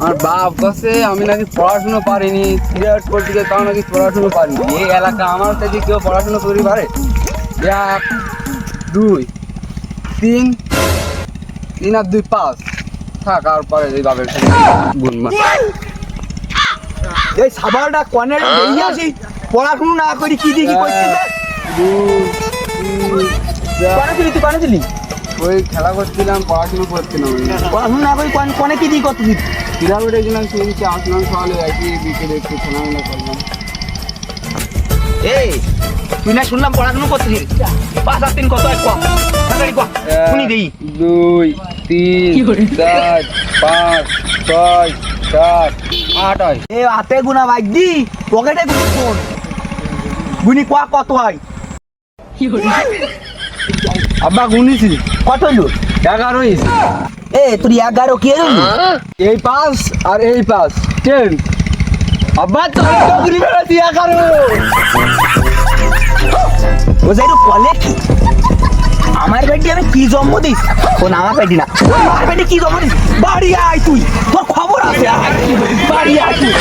আমার বাপ কাছে আমি নাকি পড়াশুনো পারিনি সিরিয়াস করতে তাও নাকি পড়াশুনো পারিনি। এই এলাকা আমার থেকে কেউ পড়াশুনো করি? পারে এক দুই তিন তিন আর দুই পাঁচ। থাক আর পরে এই বাপের সাথে এই সাবালটা কনের দেখে আসি। পড়াশুনো না করি কি দেখি দুই তিন দিলি তুই কনে দিলি ওই খেলা করছিলাম পড়াশুনো করছিলাম। পড়াশুনো না করি কনে কি দিই করতেছিস পিরামিডে গেলাম শুনছি আসলাম সকালে একই বিকেলে একটু খেলামেলা করলাম। এই তুই না শুনলাম পড়াশুনো করতেছিস পাঁচ আর তিন কত? এক শুনি দেই। দুই তিন চার পাঁচ ছয় সাত আট হয়। এ হাতে গুনা বাইক দি পকেটে গুনি কোয়া কত হয়? আব্বা গুনিছি। কত হলো এগারো এ তুই এগারো কে এই পাঁচ আর এই পাঁচ। টেন। আব্বা তো গুনি ফেলেছি এগারো। ও যাই কলে কি? আমার বেটি আমি কি জন্ম দিস? ও আমার বেটি না। আমার বেটি কি জন্ম দিস? বাড়ি আয় তুই। তোর খবর আছে বাড়ি আয় তুই।